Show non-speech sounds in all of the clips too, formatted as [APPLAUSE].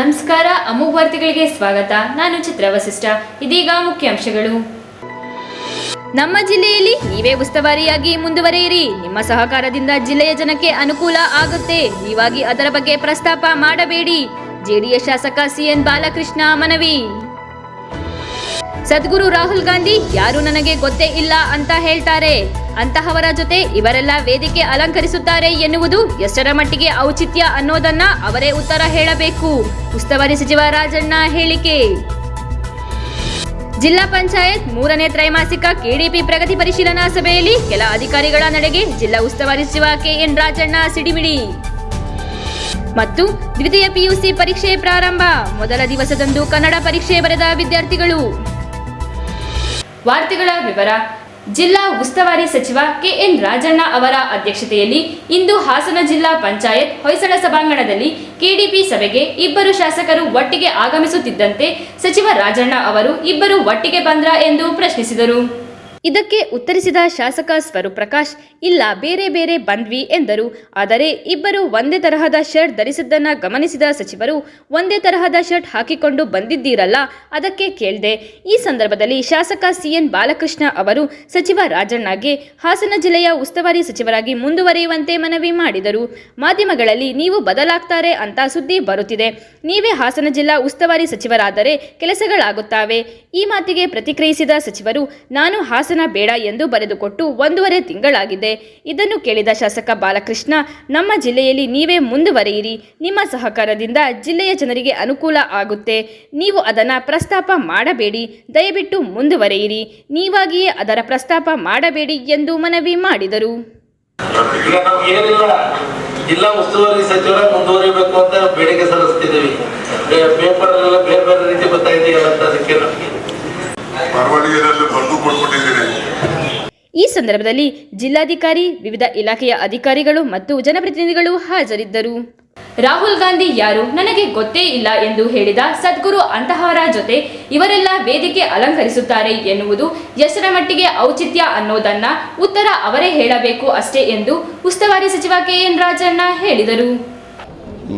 ನಮಸ್ಕಾರ ಅಮೋಘ ವಾರ್ತೆಗಳಿಗೆ ಸ್ವಾಗತ. ನಾನು ಚಿತ್ರ ವಸಿಷ್ಠ. ಇದೀಗ ಮುಖ್ಯಾಂಶಗಳು. ನಮ್ಮ ಜಿಲ್ಲೆಯಲ್ಲಿ ನೀವೇ ಉಸ್ತುವಾರಿಯಾಗಿ ಮುಂದುವರಿಯಿರಿ. ನಿಮ್ಮ ಸಹಕಾರದಿಂದ ಜಿಲ್ಲೆಯ ಜನಕ್ಕೆ ಅನುಕೂಲ ಆಗುತ್ತೆ. ನೀವಾಗಿ ಅದರ ಬಗ್ಗೆ ಪ್ರಸ್ತಾಪ ಮಾಡಬೇಡಿ. ಜೆಡಿಎಸ್ ಶಾಸಕ ಸಿಎನ್ ಬಾಲಕೃಷ್ಣ ಮನವಿ. ಸದ್ಗುರು ರಾಹುಲ್ ಗಾಂಧಿ, ಯಾರು ನನಗೆ ಗೊತ್ತೇ ಇಲ್ಲ ಅಂತ ಹೇಳ್ತಾರೆ. ಅಂತಹವರ ಜೊತೆ ಇವರೆಲ್ಲ ವೇದಿಕೆ ಅಲಂಕರಿಸುತ್ತಾರೆ ಎನ್ನುವುದು ಎಷ್ಟರ ಮಟ್ಟಿಗೆ ಔಚಿತ್ಯ ಅನ್ನೋದನ್ನ ಅವರೇ ಉತ್ತರ ಹೇಳಬೇಕು. ಉಸ್ತುವಾರಿ ಸಚಿವ ರಾಜಣ್ಣ ಹೇಳಿಕೆ. ಜಿಲ್ಲಾ ಪಂಚಾಯತ್ ಮೂರನೇ ತ್ರೈಮಾಸಿಕ ಕೆಡಿಪಿ ಪ್ರಗತಿ ಪರಿಶೀಲನಾ ಸಭೆಯಲ್ಲಿ ಕೆಲ ಅಧಿಕಾರಿಗಳ ನಡೆಗೆ ಜಿಲ್ಲಾ ಉಸ್ತುವಾರಿ ಸಚಿವ ಕೆಎನ್ ರಾಜಣ್ಣ ಸಿಡಿಮಿಡಿ. ಮತ್ತು ದ್ವಿತೀಯ ಪಿಯುಸಿ ಪರೀಕ್ಷೆ ಪ್ರಾರಂಭ. ಮೊದಲ ದಿವಸದಂದು ಕನ್ನಡ ಪರೀಕ್ಷೆ ಬರೆದ ವಿದ್ಯಾರ್ಥಿಗಳು. ವಾರ್ತೆಗಳ ವಿವರ. ಜಿಲ್ಲಾ ಉಸ್ತುವಾರಿ ಸಚಿವ ಕೆಎನ್ ರಾಜಣ್ಣ ಅವರ ಅಧ್ಯಕ್ಷತೆಯಲ್ಲಿ ಇಂದು ಹಾಸನ ಜಿಲ್ಲಾ ಪಂಚಾಯತ್ ಹೊಯ್ಸಳ ಸಭಾಂಗಣದಲ್ಲಿ ಕೆಡಿಪಿ ಸಭೆಗೆ ಇಬ್ಬರು ಶಾಸಕರು ಒಟ್ಟಿಗೆ ಆಗಮಿಸುತ್ತಿದ್ದಂತೆ ಸಚಿವ ರಾಜಣ್ಣ ಅವರು ಇಬ್ಬರು ಒಟ್ಟಿಗೆ ಬಂದ್ರ ಎಂದು ಪ್ರಶ್ನಿಸಿದರು. ಇದಕ್ಕೆ ಉತ್ತರಿಸಿದ ಶಾಸಕ ಸ್ವರುಪ್ರಕಾಶ್ ಪ್ರಕಾಶ್ ಇಲ್ಲ, ಬೇರೆ ಬೇರೆ ಬಂದ್ವಿ ಎಂದರು. ಆದರೆ ಇಬ್ಬರು ಒಂದೇ ತರಹದ ಶರ್ಟ್ ಧರಿಸಿದ್ದನ್ನ ಗಮನಿಸಿದ ಸಚಿವರು, ಒಂದೇ ತರಹದ ಶರ್ಟ್ ಹಾಕಿಕೊಂಡು ಬಂದಿದ್ದೀರಲ್ಲ, ಅದಕ್ಕೆ ಕೇಳಿದೆ. ಈ ಸಂದರ್ಭದಲ್ಲಿ ಶಾಸಕ ಸಿಎನ್ ಬಾಲಕೃಷ್ಣ ಅವರು ಸಚಿವ ರಾಜಣ್ಣಗೆ, ಹಾಸನ ಜಿಲ್ಲೆಯ ಉಸ್ತುವಾರಿ ಸಚಿವರಾಗಿ ಮುಂದುವರಿಯುವಂತೆ ಮನವಿ ಮಾಡಿದರು. ಮಾಧ್ಯಮಗಳಲ್ಲಿ ನೀವು ಬದಲಾಗ್ತಾರೆ ಅಂತ ಸುದ್ದಿ ಬರುತ್ತಿದೆ. ನೀವೇ ಹಾಸನ ಜಿಲ್ಲಾ ಉಸ್ತುವಾರಿ ಸಚಿವರಾದರೆ ಕೆಲಸಗಳಾಗುತ್ತವೆ. ಈ ಮಾತಿಗೆ ಪ್ರತಿಕ್ರಿಯಿಸಿದ ಸಚಿವರು, ನಾನು ಹಾಸನ ಬೇಡ ಎಂದು ಬರೆದುಕೊಟ್ಟು ಒಂದೂವರೆ ತಿಂಗಳಾಗಿದೆ. ಇದನ್ನು ಕೇಳಿದ ಶಾಸಕ ಬಾಲಕೃಷ್ಣ, ನಮ್ಮ ಜಿಲ್ಲೆಯಲ್ಲಿ ನೀವೇ ಮುಂದುವರೆಯಿರಿ. ನಿಮ್ಮ ಸಹಕಾರದಿಂದ ಜಿಲ್ಲೆಯ ಜನರಿಗೆ ಅನುಕೂಲ ಆಗುತ್ತೆ. ನೀವು ಅದನ್ನು ಪ್ರಸ್ತಾಪ ಮಾಡಬೇಡಿ. ದಯವಿಟ್ಟು ಮುಂದುವರೆಯಿರಿ. ನೀವಾಗಿಯೇ ಅದರ ಪ್ರಸ್ತಾಪ ಮಾಡಬೇಡಿ ಎಂದು ಮನವಿ ಮಾಡಿದರು. ಜಿಲ್ಲಾ ಉಸ್ತುವಾರಿ ಸಚಿವರ ಮುಂದುವರಿಬೇಕು ಅಂತ ಬೇಡಿಕೆ ಸಲ್ಲಿಸ್ತಿದ್ದೀವಿ. ಪೇಪರ್ ಬೇರೆ ಬೇರೆ ರೀತಿ ಗೊತ್ತಾಯ್ತು ಅಂತ ಅದಕ್ಕೆ ನಮಗೆ ಬರವಣಿಗೆಯಲ್ಲಿ ಬರೆದು ಕೊಟ್ಬಿಟ್ಟಿದ್ದೀನಿ. ಈ ಸಂದರ್ಭದಲ್ಲಿ ಜಿಲ್ಲಾಧಿಕಾರಿ ವಿವಿಧ ಇಲಾಖೆಯ ಅಧಿಕಾರಿಗಳು ಮತ್ತು ಜನಪ್ರತಿನಿಧಿಗಳು ಹಾಜರಿದ್ದರು. ರಾಹುಲ್ ಗಾಂಧಿ ಯಾರು? ನನಗೆ ಗೊತ್ತೇ ಇಲ್ಲ ಎಂದು ಹೇಳಿದ ಸದ್ಗುರು ಅಂತಹವರ ಜೊತೆ ಇವರೆಲ್ಲ ವೇದಿಕೆ ಅಲಂಕರಿಸುತ್ತಾರೆ ಎನ್ನುವುದು ಎಷ್ಟರ ಮಟ್ಟಿಗೆ ಔಚಿತ್ಯ ಅನ್ನೋದನ್ನ ಉತ್ತರ ಅವರೇ ಹೇಳಬೇಕು ಅಷ್ಟೇ ಎಂದು ಉಸ್ತುವಾರಿ ಸಚಿವ ಕೆಎನ್ ರಾಜಣ್ಣ ಹೇಳಿದರು.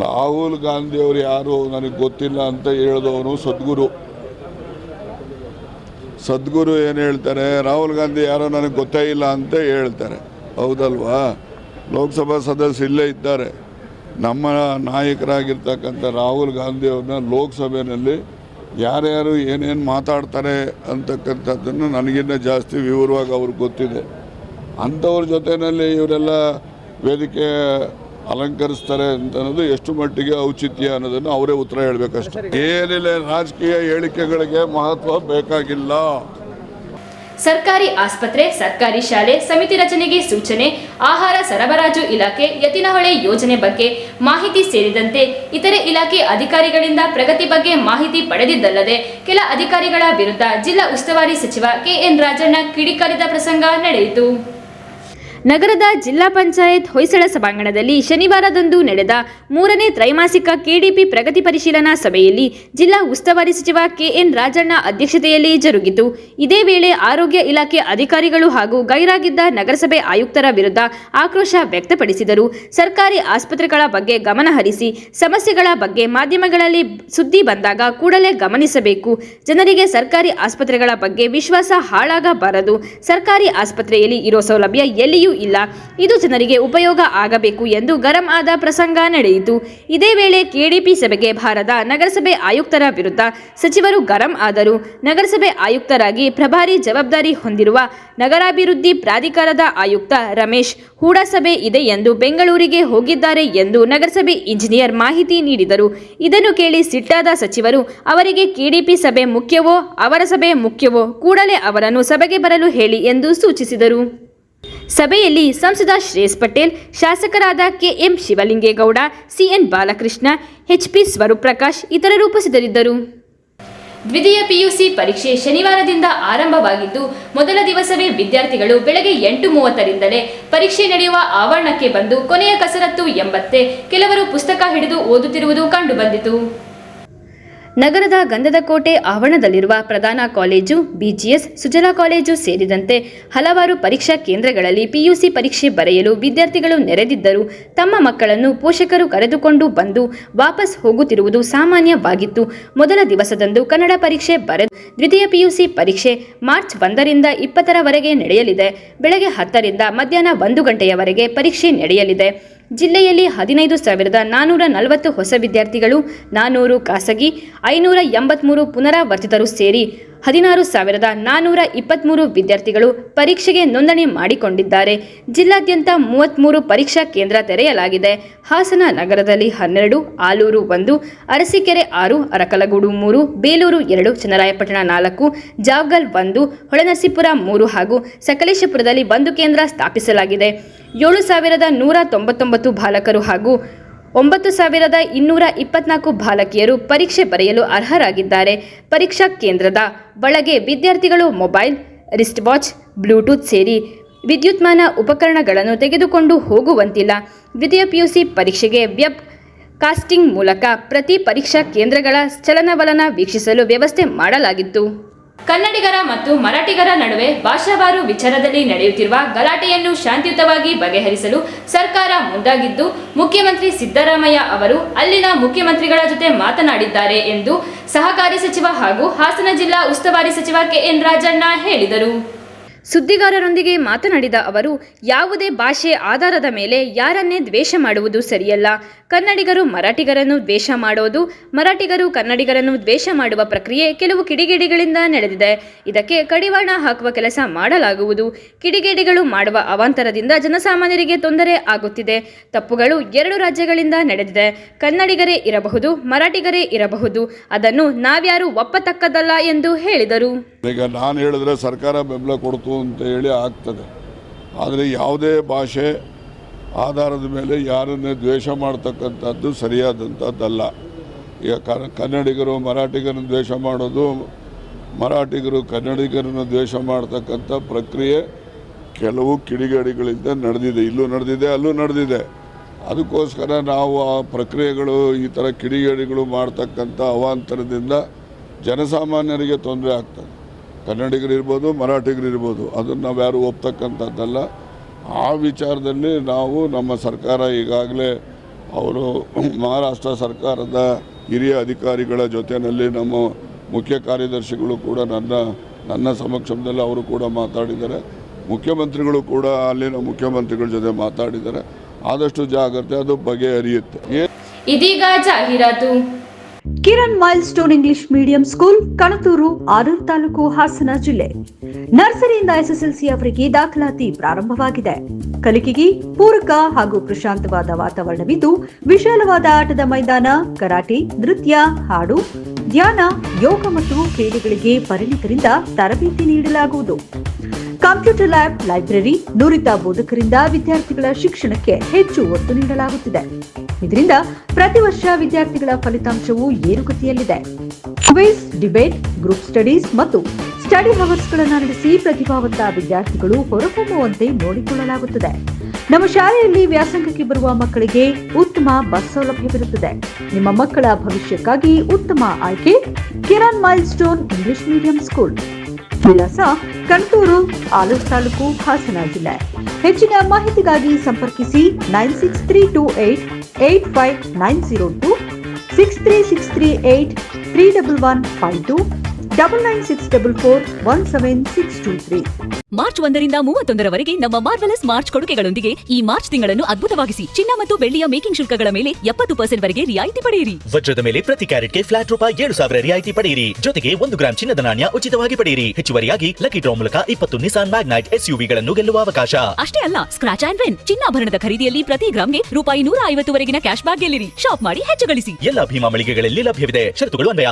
ರಾಹುಲ್ ಗಾಂಧಿ ಅವರು ಯಾರು? ನನಗೆ ಗೊತ್ತಿಲ್ಲ ಅಂತ ಹೇಳಿದವನು ಸದ್ಗುರು. ಸದ್ಗುರು ಏನು ಹೇಳ್ತಾರೆ? ರಾಹುಲ್ ಗಾಂಧಿ ಯಾರೋ ನನಗೆ ಗೊತ್ತೇ ಇಲ್ಲ ಅಂತ ಹೇಳ್ತಾರೆ. ಹೌದಲ್ವಾ? ಲೋಕಸಭಾ ಸದಸ್ಯ ಇಲ್ಲೇ ಇದ್ದಾರೆ. ನಮ್ಮ ನಾಯಕರಾಗಿರ್ತಕ್ಕಂಥ ರಾಹುಲ್ ಗಾಂಧಿ ಅವ್ರನ್ನ ಲೋಕಸಭೆಯಲ್ಲಿ ಯಾರ್ಯಾರು ಏನೇನು ಮಾತಾಡ್ತಾರೆ ಅಂತಕ್ಕಂಥದ್ದನ್ನು ನನಗಿನ್ನ ಜಾಸ್ತಿ ವಿವರವಾಗಿ ಅವ್ರಿಗೆ ಗೊತ್ತಿದೆ. ಅಂಥವ್ರ ಜೊತೆಯಲ್ಲಿ ಇವರೆಲ್ಲ ವೇದಿಕೆ ಅಲಂಕರಿಸ್ತಾರೆ ಅಂತ ಅನ್ನೋದು ಎಷ್ಟು ಮಟ್ಟಿಗೆ ಔಚಿತ್ಯ ಅನ್ನೋದನ್ನು ಅವರೇ ಉತ್ತರ ಹೇಳಬೇಕಷ್ಟೇ. ಏನಿಲ್ಲ, ರಾಜಕೀಯ ಹೇಳಿಕೆಗಳಿಗೆ ಮಹತ್ವ ಬೇಕಾಗಿಲ್ಲ. ಸರ್ಕಾರಿ ಆಸ್ಪತ್ರೆ, ಸರ್ಕಾರಿ ಶಾಲೆ, ಸಮಿತಿ ರಚನೆಗೆ ಸೂಚನೆ, ಆಹಾರ ಸರಬರಾಜು ಇಲಾಖೆ, ಯತಿನಹೊಳೆ ಯೋಜನೆ ಬಗ್ಗೆ ಮಾಹಿತಿ ಸೇರಿದಂತೆ ಇತರೆ ಇಲಾಖೆ ಅಧಿಕಾರಿಗಳಿಂದ ಪ್ರಗತಿ ಬಗ್ಗೆ ಮಾಹಿತಿ ಪಡೆದಿದ್ದಲ್ಲದೆ ಕೆಲ ಅಧಿಕಾರಿಗಳ ವಿರುದ್ಧ ಜಿಲ್ಲಾ ಉಸ್ತುವಾರಿ ಸಚಿವ ಕೆಎನ್ ರಾಜಣ್ಣ ಕಿಡಿಕಾರಿದ ಪ್ರಸಂಗ ನಡೆಯಿತು. ನಗರದ ಜಿಲ್ಲಾ ಪಂಚಾಯತ್ ಹೊಯ್ಸಳ ಸಭಾಂಗಣದಲ್ಲಿ ಶನಿವಾರದಂದು ನಡೆದ ಮೂರನೇ ತ್ರೈಮಾಸಿಕ ಕೆಡಿಪಿ ಪ್ರಗತಿ ಪರಿಶೀಲನಾ ಸಭೆಯಲ್ಲಿ ಜಿಲ್ಲಾ ಉಸ್ತುವಾರಿ ಸಚಿವ ಕೆಎನ್ ರಾಜಣ್ಣ ಅಧ್ಯಕ್ಷತೆಯಲ್ಲಿ ಜರುಗಿತು. ಇದೇ ವೇಳೆ ಆರೋಗ್ಯ ಇಲಾಖೆ ಅಧಿಕಾರಿಗಳು ಹಾಗೂ ಗೈರಾಗಿದ್ದ ನಗರಸಭೆ ಆಯುಕ್ತರ ವಿರುದ್ಧ ಆಕ್ರೋಶ ವ್ಯಕ್ತಪಡಿಸಿದರು. ಸರ್ಕಾರಿ ಆಸ್ಪತ್ರೆಗಳ ಬಗ್ಗೆ ಗಮನ ಹರಿಸಿ, ಸಮಸ್ಯೆಗಳ ಬಗ್ಗೆ ಮಾಧ್ಯಮಗಳಲ್ಲಿ ಸುದ್ದಿ ಬಂದಾಗ ಕೂಡಲೇ ಗಮನಿಸಬೇಕು. ಜನರಿಗೆ ಸರ್ಕಾರಿ ಆಸ್ಪತ್ರೆಗಳ ಬಗ್ಗೆ ವಿಶ್ವಾಸ ಹಾಳಾಗಬಾರದು. ಸರ್ಕಾರಿ ಆಸ್ಪತ್ರೆಯಲ್ಲಿ ಇರೋ ಸೌಲಭ್ಯ ಎಲ್ಲಿಯೂ ಇಲ್ಲ. ಇದು ಜನರಿಗೆ ಉಪಯೋಗ ಆಗಬೇಕು ಎಂದು ಗರಂ ಆದ ಪ್ರಸಂಗ ನಡೆಯಿತು. ಇದೇ ವೇಳೆ ಕೆಡಿಪಿ ಸಭೆಗೆ ಭಾರತ ನಗರಸಭೆ ಆಯುಕ್ತರ ವಿರುದ್ಧ ಸಚಿವರು ಗರಂ ಆದರು. ನಗರಸಭೆ ಆಯುಕ್ತರಾಗಿ ಪ್ರಭಾರಿ ಜವಾಬ್ದಾರಿ ಹೊಂದಿರುವ ನಗರಾಭಿವೃದ್ಧಿ ಪ್ರಾಧಿಕಾರದ ಆಯುಕ್ತ ರಮೇಶ್ ಹೂಡಸಭೆ ಇದೆ ಎಂದು ಬೆಂಗಳೂರಿಗೆ ಹೋಗಿದ್ದಾರೆ ಎಂದು ನಗರಸಭೆ ಇಂಜಿನಿಯರ್ ಮಾಹಿತಿ ನೀಡಿದರು. ಇದನ್ನು ಕೇಳಿ ಸಿಟ್ಟಾದ ಸಚಿವರು, ಅವರಿಗೆ ಕೆಡಿಪಿ ಸಭೆ ಮುಖ್ಯವೋ, ಅವರ ಸಭೆ ಮುಖ್ಯವೋ, ಕೂಡಲೇ ಅವರನ್ನು ಸಭೆಗೆ ಬರಲು ಹೇಳಿ ಎಂದು ಸೂಚಿಸಿದರು. ಸಭೆಯಲ್ಲಿ ಸಂಸದ ಶ್ರೇಯಸ್ ಪಟೇಲ್, ಶಾಸಕರಾದ KM Shivalingegowda, CN Balakrishna HP Swaroop Prakash ಇತರರು ಉಪಸ್ಥಿತರಿದ್ದರು. ದ್ವಿತೀಯ ಪಿಯುಸಿ ಪರೀಕ್ಷೆ ಶನಿವಾರದಿಂದ ಆರಂಭವಾಗಿದ್ದು, ಮೊದಲ ದಿವಸವೇ ವಿದ್ಯಾರ್ಥಿಗಳು ಬೆಳಗ್ಗೆ ಎಂಟು ಮೂವತ್ತರಿಂದಲೇ ಪರೀಕ್ಷೆ ನಡೆಯುವ ಆವರಣಕ್ಕೆ ಬಂದು ಕೊನೆಯ ಕಸರತ್ತು ಎಂಬತ್ತೆ ಕೆಲವರು ಪುಸ್ತಕ ಹಿಡಿದು ಓದುತ್ತಿರುವುದು ಕಂಡುಬಂದಿತು. ನಗರದ ಗಂಧದ ಕೋಟೆ ಆವರಣದಲ್ಲಿರುವ ಪ್ರಧಾನ ಕಾಲೇಜು ಬಿಜಿಎಸ್ ಸುಜಲಾ ಕಾಲೇಜು ಸೇರಿದಂತೆ ಹಲವಾರು ಪರೀಕ್ಷಾ ಕೇಂದ್ರಗಳಲ್ಲಿ ಪಿಯುಸಿ ಪರೀಕ್ಷೆ ಬರೆಯಲು ವಿದ್ಯಾರ್ಥಿಗಳು ನೆರೆದಿದ್ದರು ತಮ್ಮ ಮಕ್ಕಳನ್ನು ಪೋಷಕರು ಕರೆದುಕೊಂಡು ಬಂದು ವಾಪಸ್ ಹೋಗುತ್ತಿರುವುದು ಸಾಮಾನ್ಯವಾಗಿತ್ತು. ಮೊದಲ ದಿವಸದಂದು ಕನ್ನಡ ಪರೀಕ್ಷೆ ಬರೆದು ದ್ವಿತೀಯ ಪಿಯುಸಿ ಪರೀಕ್ಷೆ ಮಾರ್ಚ್ ಒಂದರಿಂದ ಇಪ್ಪತ್ತರವರೆಗೆ ನಡೆಯಲಿದೆ. ಬೆಳಗ್ಗೆ ಹತ್ತರಿಂದ ಮಧ್ಯಾಹ್ನ ಒಂದು ಗಂಟೆಯವರೆಗೆ ಪರೀಕ್ಷೆ ನಡೆಯಲಿದೆ. ಜಿಲ್ಲೆಯಲ್ಲಿ ಹದಿನೈದು ಸಾವಿರದ ನಾನ್ನೂರ ನಲವತ್ತು ಹೊಸ ವಿದ್ಯಾರ್ಥಿಗಳು ನಾನ್ನೂರು ಖಾಸಗಿ ಐನೂರ ಎಂಬತ್ಮೂರು ಪುನರಾವರ್ತಿತರು ಸೇರಿ ಹದಿನಾರು ಸಾವಿರದ ನಾನ್ನೂರ ಇಪ್ಪತ್ತ್ಮೂರು ವಿದ್ಯಾರ್ಥಿಗಳು ಪರೀಕ್ಷೆಗೆ ನೋಂದಣಿ ಮಾಡಿಕೊಂಡಿದ್ದಾರೆ. ಜಿಲ್ಲಾದ್ಯಂತ ಮೂವತ್ತ್ಮೂರು ಪರೀಕ್ಷಾ ಕೇಂದ್ರ ತೆರೆಯಲಾಗಿದೆ. ಹಾಸನ ನಗರದಲ್ಲಿ ಹನ್ನೆರಡು, ಆಲೂರು ಒಂದು, ಅರಸೀಕೆರೆ ಆರು, ಅರಕಲಗೂಡು ಮೂರು, ಬೇಲೂರು ಎರಡು, ಚನ್ನರಾಯಪಟ್ಟಣ ನಾಲ್ಕು ಜಾವ್ಗಲ್ ಒಂದು, ಹೊಳೆನರಸೀಪುರ ಮೂರು ಹಾಗೂ ಸಕಲೇಶಪುರದಲ್ಲಿ ಒಂದು ಕೇಂದ್ರ ಸ್ಥಾಪಿಸಲಾಗಿದೆ. ಏಳು ಸಾವಿರದ ನೂರ ತೊಂಬತ್ತೊಂಬತ್ತು ಬಾಲಕರು ಹಾಗೂ ಒಂಬತ್ತು ಸಾವಿರದ ಇನ್ನೂರ ಇಪ್ಪತ್ನಾಲ್ಕು ಬಾಲಕಿಯರು ಪರೀಕ್ಷೆ ಬರೆಯಲು ಅರ್ಹರಾಗಿದ್ದಾರೆ. ಪರೀಕ್ಷಾ ಕೇಂದ್ರದ ಒಳಗೆ ವಿದ್ಯಾರ್ಥಿಗಳು ಮೊಬೈಲ್ ರಿಸ್ಟ್ ವಾಚ್ ಬ್ಲೂಟೂತ್ ಸೇರಿ ವಿದ್ಯುತ್ಮಾನ ಉಪಕರಣಗಳನ್ನು ತೆಗೆದುಕೊಂಡು ಹೋಗುವಂತಿಲ್ಲ. ದ್ವಿತೀಯ ಪಿಯುಸಿ ಪರೀಕ್ಷೆಗೆ ವೆಬ್ ಕಾಸ್ಟಿಂಗ್ ಮೂಲಕ ಪ್ರತಿ ಪರೀಕ್ಷಾ ಕೇಂದ್ರಗಳ ಚಲನವಲನ ವೀಕ್ಷಿಸಲು ವ್ಯವಸ್ಥೆ ಮಾಡಲಾಗಿತ್ತು. ಕನ್ನಡಿಗರ ಮತ್ತು ಮರಾಠಿಗರ ನಡುವೆ ಭಾಷಾವಾರು ವಿಚಾರದಲ್ಲಿ ನಡೆಯುತ್ತಿರುವ ಗಲಾಟೆಯನ್ನು ಶಾಂತಿಯುತವಾಗಿ ಬಗೆಹರಿಸಲು ಸರ್ಕಾರ ಮುಂದಾಗಿದ್ದು, ಮುಖ್ಯಮಂತ್ರಿ ಸಿದ್ದರಾಮಯ್ಯ ಅವರು ಅಲ್ಲಿನ ಮುಖ್ಯಮಂತ್ರಿಗಳ ಜೊತೆ ಮಾತನಾಡಿದ್ದಾರೆ ಎಂದು ಸಹಕಾರಿ ಸಚಿವ ಹಾಗೂ ಹಾಸನ ಜಿಲ್ಲಾ ಉಸ್ತುವಾರಿ ಸಚಿವ ಕೆಎನ್ ರಾಜಣ್ಣ ಹೇಳಿದರು. ಸುದ್ದಿಗಾರರೊಂದಿಗೆ ಮಾತನಾಡಿದ ಅವರು, ಯಾವುದೇ ಭಾಷೆ ಆಧಾರದ ಮೇಲೆ ಯಾರನ್ನೇ ದ್ವೇಷ ಮಾಡುವುದು ಸರಿಯಲ್ಲ. ಕನ್ನಡಿಗರು ಮರಾಠಿಗರನ್ನು ದ್ವೇಷ ಮಾಡೋದು, ಮರಾಠಿಗರು ಕನ್ನಡಿಗರನ್ನು ದ್ವೇಷ ಮಾಡುವ ಪ್ರಕ್ರಿಯೆ ಕೆಲವು ಕಿಡಿಗೇಡಿಗಳಿಂದ ನಡೆದಿದೆ. ಇದಕ್ಕೆ ಕಡಿವಾಣ ಹಾಕುವ ಕೆಲಸ ಮಾಡಲಾಗುವುದು. ಕಿಡಿಗೇಡಿಗಳು ಮಾಡುವ ಅವಾಂತರದಿಂದ ಜನಸಾಮಾನ್ಯರಿಗೆ ತೊಂದರೆ ಆಗುತ್ತಿದೆ. ತಪ್ಪುಗಳು ಎರಡು ರಾಜ್ಯಗಳಿಂದ ನಡೆದಿದೆ. ಕನ್ನಡಿಗರೇ ಇರಬಹುದು, ಮರಾಠಿಗರೇ ಇರಬಹುದು. ಅದನ್ನು ನಾವ್ಯಾರೂ ಒಪ್ಪತಕ್ಕದಲ್ಲ ಎಂದು ಹೇಳಿದರು. ಈಗ ನಾನು ಹೇಳಿದ್ರೆ ಸರ್ಕಾರ ಬೆಂಬಲ ಕೊಡ್ತು ಅಂತ ಹೇಳಿ ಆಗ್ತದೆ. ಆದರೆ ಯಾವುದೇ ಭಾಷೆ ಆಧಾರದ ಮೇಲೆ ಯಾರನ್ನೇ ದ್ವೇಷ ಮಾಡ್ತಕ್ಕಂಥದ್ದು ಸರಿಯಾದಂಥದ್ದಲ್ಲ. ಈಗ ಕನ್ನಡಿಗರು ಮರಾಠಿಗರನ್ನು ದ್ವೇಷ ಮಾಡೋದು, ಮರಾಠಿಗರು ಕನ್ನಡಿಗರನ್ನು ದ್ವೇಷ ಮಾಡ್ತಕ್ಕಂಥ ಪ್ರಕ್ರಿಯೆ ಕೆಲವು ಕಿಡಿಗೇಡಿಗಳಿಂದ ನಡೆದಿದೆ. ಇಲ್ಲೂ ನಡೆದಿದೆ, ಅಲ್ಲೂ ನಡೆದಿದೆ. ಅದಕ್ಕೋಸ್ಕರ ನಾವು ಆ ಪ್ರಕ್ರಿಯೆಗಳು ಈ ಥರ ಕಿಡಿಗೇಡಿಗಳು ಮಾಡ್ತಕ್ಕಂಥ ಅವಾಂತರದಿಂದ ಜನಸಾಮಾನ್ಯರಿಗೆ ತೊಂದರೆ ಆಗ್ತದೆ. ಕನ್ನಡಿಗರಿರ್ಬೋದು, ಮರಾಠಿಗರಿರ್ಬೋದು, ಅದನ್ನು ನಾವು ಯಾರು ಒಪ್ತಕ್ಕಂಥದ್ದಲ್ಲ. ಆ ವಿಚಾರದಲ್ಲಿ ನಾವು ನಮ್ಮ ಸರ್ಕಾರ ಈಗಾಗಲೇ ಅವರು ಮಹಾರಾಷ್ಟ್ರ ಸರ್ಕಾರದ ಹಿರಿಯ ಅಧಿಕಾರಿಗಳ ಜೊತೆಯಲ್ಲಿ ನಮ್ಮ ಮುಖ್ಯ ಕಾರ್ಯದರ್ಶಿಗಳು ಕೂಡ ನನ್ನ ನನ್ನ ಸಮಕ್ಷಮದಲ್ಲಿ ಅವರು ಕೂಡ ಮಾತಾಡಿದ್ದಾರೆ. ಮುಖ್ಯಮಂತ್ರಿಗಳು ಕೂಡ ಅಲ್ಲಿನ ಮುಖ್ಯಮಂತ್ರಿಗಳ ಜೊತೆ ಮಾತಾಡಿದ್ದಾರೆ. ಆದಷ್ಟು ಜಾಗ್ರತೆ ಅದು ಬಗೆಹರಿಯುತ್ತೆ. ಇದೀಗ ಜಾಹೀರಾತು. Kiran milestone English medium school Kanathur Aruru taluk, Hassan ಜಿಲ್ಲೆ. ನರ್ಸರಿಯಿಂದ ಎಸ್ಎಸ್ಎಲ್ಸಿ ಅವರಿಗೆ ದಾಖಲಾತಿ ಪ್ರಾರಂಭವಾಗಿದೆ. ಕಲಿಕೆಗೆ ಪೂರಕ ಹಾಗೂ ಪ್ರಶಾಂತವಾದ ವಾತಾವರಣವಿದ್ದು, ವಿಶಾಲವಾದ ಆಟದ ಮೈದಾನ, ಕರಾಟೆ, ನೃತ್ಯ, ಹಾಡು, ಧ್ಯಾನ, ಯೋಗ ಮತ್ತು ಕ್ರೀಡೆಗಳಿಗೆ ಪರಿಣಿತರಿಂದ ತರಬೇತಿ ನೀಡಲಾಗುವುದು. ಕಂಪ್ಯೂಟರ್ ಲ್ಯಾಬ್ ಲೈಬ್ರರಿ ನುರಿತ ಬೋಧಕರಿಂದ ವಿದ್ಯಾರ್ಥಿಗಳ ಶಿಕ್ಷಣಕ್ಕೆ ಹೆಚ್ಚು ಒತ್ತು ನೀಡಲಾಗುತ್ತಿದೆ. ಇದರಿಂದ ಪ್ರತಿ ವರ್ಷ ವಿದ್ಯಾರ್ಥಿಗಳ ಫಲಿತಾಂಶವು ಏರುಗತಿಯಲ್ಲಿದೆ. ಕ್ವಿಜ್ ಡಿಬೇಟ್ ಗ್ರೂಪ್ ಸ್ಟಡೀಸ್ ಮತ್ತು ಸ್ಟಡಿ ಹವರ್ಸ್ಗಳನ್ನು ನಡೆಸಿ ಪ್ರತಿಭಾವಂತ ವಿದ್ಯಾರ್ಥಿಗಳು ಹೊರಹೊಮ್ಮುವಂತೆ ನೋಡಿಕೊಳ್ಳಲಾಗುತ್ತದೆ. ನಮ್ಮ ಶಾಲೆಯಲ್ಲಿ ವ್ಯಾಸಂಗಕ್ಕೆ ಬರುವ ಮಕ್ಕಳಿಗೆ ಉತ್ತಮ ಬಸ್ ಸೌಲಭ್ಯವಿರುತ್ತದೆ ನಿಮ್ಮ ಮಕ್ಕಳ ಭವಿಷ್ಯಕ್ಕಾಗಿ ಉತ್ತಮ ಆಯ್ಕೆ Kiran milestone English medium school. ವಿಳಾಸ ಕಣ್ತೂರು ಆಲೂರು ತಾಲೂಕು ಹಾಸನ ಜಿಲ್ಲೆ. ಹೆಚ್ಚಿನ ಮಾಹಿತಿಗಾಗಿ ಸಂಪರ್ಕಿಸಿ nine six three two eight eight five nine zero two, six three six three eight three double one five two. Double nine six double four one seven six two three March ಒಂದರಿಂದ ಮೂವತ್ತೊಂದರವರೆಗೆ ನಮ್ಮ marvellous March ಕೊಡುಗೆಗಳೊಂದಿಗೆ ಈ March ತಿಂಗಳನ್ನು ಅದ್ಭುತವಾಗಿಸಿ ಚಿನ್ನ ಮತ್ತು ಬೆಳ್ಳಿಯ making ಶುಲ್ಕಗಳ ಮೇಲೆ ಎಪ್ಪತ್ತು ಪರ್ಸೆಂಟ್ ವರೆಗೆ ರಿಯಾಯಿತಿ ಪಡೆಯಿರಿ. ವಜ್ರದ ಮೇಲೆ ಪ್ರತಿ ಕ್ಯಾರೆಟ್ಗೆ ಫ್ಲಾಟ್ ರೂಪಾಯಿ ಏಳು ಸಾವಿರ ರಿಯಾಯಿತಿ ಪಡೆಯಿರಿ. ಜೊತೆಗೆ ಒಂದು ಗ್ರಾಂ ಚಿನ್ನದ ನಾಣ್ಯ ಉಚಿತವಾಗಿ ಪಡೆಯಿರಿ. ಹೆಚ್ಚುವರಿಯಾಗಿ ಲಕ್ಕಿ ಡ್ರಾ ಮೂಲಕ ಇಪ್ಪತ್ತು ನಿಸಾನ್ ಮ್ಯಾಗ್ನೈಟ್ ಎಸ್ಯುವಿಗಳನ್ನು ಗೆಲ್ಲುವ ಅವಕಾಶ. ಅಷ್ಟೇ ಅಲ್ಲ ಸ್ಕ್ರಾಚ್ ಆಂಡ್ ವಿನ್ ಚಿನ್ನಾಭರಣದ ಖರೀದಿಯಲ್ಲಿ ಪ್ರತಿ ಗ್ರಾಮ್ಗೆ ರೂಪಾಯಿ ನೂರ ಐವತ್ತುವರೆಗಿನ ಕ್ಯಾಶ್ ಬ್ಯಾಕ್ ಗೆಲ್ಲಿರಿ. ಶಾಪ್ ಮಾಡಿ ಹೆಚ್ಚು ಗಳಿಸಿ ಎಲ್ಲ ಭೀಮಾ ಮಳಿಗೆಗಳಲ್ಲಿ ಲಭ್ಯವಿದೆ. ಷರತ್ತುಗಳು ಅನ್ವಯ.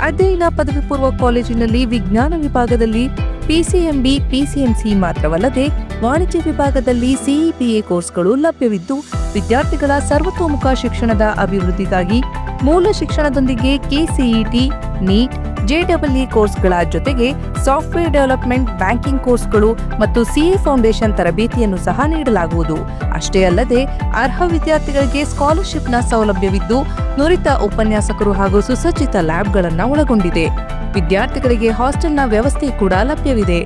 ಅಧ್ಯಯನ ಪದವಿ ಪೂರ್ವ ಕಾಲೇಜಿನಲ್ಲಿ ವಿಜ್ಞಾನ ವಿಭಾಗದಲ್ಲಿ ಪಿಸಿಎಂಬಿ ಪಿಸಿಎಂಸಿ ಮಾತ್ರವಲ್ಲದೆ ವಾಣಿಜ್ಯ ವಿಭಾಗದಲ್ಲಿ ಸಿಇಪಿಎ ಕೋರ್ಸ್ಗಳು ಲಭ್ಯವಿದ್ದು, ವಿದ್ಯಾರ್ಥಿಗಳ ಸರ್ವತೋಮುಖ ಶಿಕ್ಷಣದ ಅಭಿವೃದ್ಧಿಗಾಗಿ ಮೂಲ ಶಿಕ್ಷಣದೊಂದಿಗೆ ಕೆಸಿಇಟಿ ನೀಟ್ ಜೆಡಬ್ಲ್ಇ ಕೋರ್ಸ್ಗಳ ಜೊತೆಗೆ ಸಾಫ್ಟ್ವೇರ್ ಡೆವಲಪ್ಮೆಂಟ್ ಬ್ಯಾಂಕಿಂಗ್ ಕೋರ್ಸ್ಗಳು ಮತ್ತು ಸಿಎ ಫೌಂಡೇಶನ್ ತರಬೇತಿಯನ್ನು ಸಹ ನೀಡಲಾಗುವುದು. ಅಷ್ಟೇ ಅಲ್ಲದೆ ಅರ್ಹ ವಿದ್ಯಾರ್ಥಿಗಳಿಗೆ ಸ್ಕಾಲರ್ಶಿಪ್ನ ಸೌಲಭ್ಯವಿದ್ದು ನುರಿತ ಉಪನ್ಯಾಸಕರು ಹಾಗೂ ಸುಸಜ್ಜಿತ ಲ್ಯಾಬ್ಗಳನ್ನು ಒಳಗೊಂಡಿದೆ. ವಿದ್ಯಾರ್ಥಿಗಳಿಗೆ ಹಾಸ್ಟೆಲ್ನ ವ್ಯವಸ್ಥೆ ಕೂಡ ಲಭ್ಯವಿದೆ.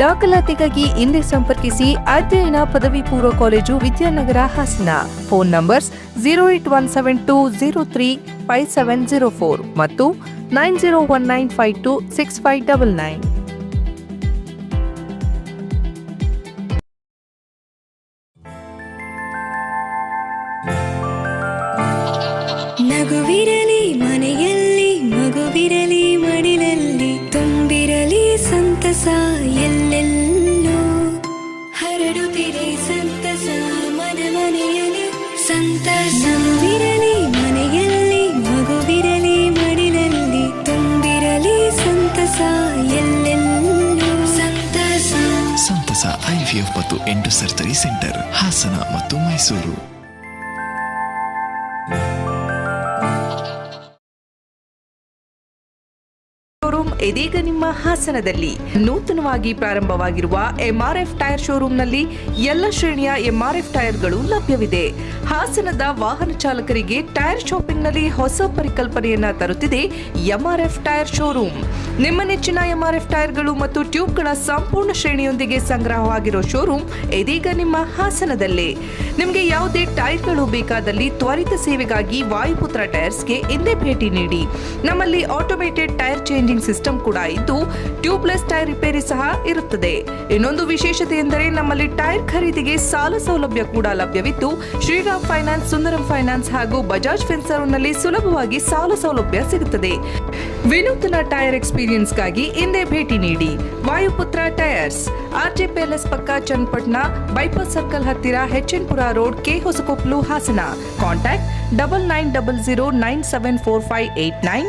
ದಾಖಲಾತಿಗಾಗಿ ಇಂದೇ ಸಂಪರ್ಕಿಸಿ ಅಧ್ಯಯನ ಪದವಿ ಪೂರ್ವ college Vidyanagar Hassan. Phone numbers zero eight one seven two zero three five seven zero four ಮತ್ತು nine zero one nine five two six five double nine ನಗುವಿರಲಿ ಮನೆಯಲ್ಲಿ, ಮಗುವಿರಲಿ ಮಡಿಲಲ್ಲಿ ತುಂಬಿರಲಿ ಸಂತಸ ಸೆಂಟರ್ ಹಾಸನ ಮತ್ತು ಇದೀಗ ನಿಮ್ಮ ಹಾಸನದಲ್ಲಿ ನೂತನವಾಗಿ ಪ್ರಾರಂಭವಾಗಿರುವ ಎಂಆರ್ಎಫ್ ಟೈರ್ ಶೋರೂಮ್ನಲ್ಲಿ ಎಲ್ಲ ಶ್ರೇಣಿಯ ಎಂಆರ್ಎಫ್ ಟೈರ್ಗಳು ಲಭ್ಯವಿದೆ. ಹಾಸನದ ವಾಹನ ಚಾಲಕರಿಗೆ ಟೈರ್ ಶಾಪಿಂಗ್ನಲ್ಲಿ ಹೊಸ ಪರಿಕಲ್ಪನೆಯನ್ನ ತರುತ್ತಿದೆ ಎಂಆರ್ಎಫ್ ಟೈರ್ ಶೋರೂಮ್. ನಿಮ್ಮ ನೆಚ್ಚಿನ ಎಂಆರ್ಎಫ್ ಟೈರ್ಗಳು ಮತ್ತು ಟ್ಯೂಬ್ಗಳ ಸಂಪೂರ್ಣ ಶ್ರೇಣಿಯೊಂದಿಗೆ ಸಂಗ್ರಹವಾಗಿರೋ ಶೋರೂಮ್ ಇದೀಗ ನಿಮ್ಮ ಹಾಸನದಲ್ಲಿ. ನಿಮಗೆ ಯಾವುದೇ ಟೈರ್ಗಳು ಬೇಕಾದಲ್ಲಿ ತ್ವರಿತ ಸೇವೆಗಾಗಿ ವಾಯುಪುತ್ರ ಟೈರ್ಸ್ಗೆ ಇಂದೇ ಭೇಟಿ ನೀಡಿ. ನಮ್ಮಲ್ಲಿ ಆಟೋಮೇಟೆಡ್ ಟೈರ್ ಚೇಂಜಿಂಗ್ ಸಿಸ್ಟಮ್ ಕೂಡ ಇದ್ದು ಟ್ಯೂಬ್ಲೆಸ್ ಟೈರ್ ರಿಪೇರಿ ಸಹ ಇರುತ್ತದೆ. ಇನ್ನೊಂದು ವಿಶೇಷತೆ ಎಂದರೆ ನಮ್ಮಲ್ಲಿ ಟೈರ್ ಖರೀದಿಗೆ ಸಾಲ ಸೌಲಭ್ಯ ಕೂಡ ಲಭ್ಯವಿದ್ದು, ಶ್ರೀರಾಮ್ ಫೈನಾನ್ಸ್, ಸುಂದರಂ ಫೈನಾನ್ಸ್ ಹಾಗೂ ಬಜಾಜ್ ಫೆನ್ಸರ್ನಲ್ಲಿ ಸುಲಭವಾಗಿ ಸಾಲ ಸೌಲಭ್ಯ ಸಿಗುತ್ತದೆ. ವಿನೂತನ ಟೈರ್ ಎಕ್ಸ್ಪೀರಿಯನ್ಸ್ಗಾಗಿ ಹಿಂದೆ ಭೇಟಿ ನೀಡಿ. ವಾಯುಪುತ್ರ ಟೈರ್ಸ್ ಆರ್ಜೆ ಪ್ಯಾಲೇಸ್ ಪಕ್ಕ ಚನ್ನಪಟ್ಟಣ, ಬೈಪಾಸ್ ಸರ್ಕಲ್ ಹತ್ತಿರ HNPura Pura road K Hosakoplu Hassan. Contact double nine double zero nine seven four five eight nine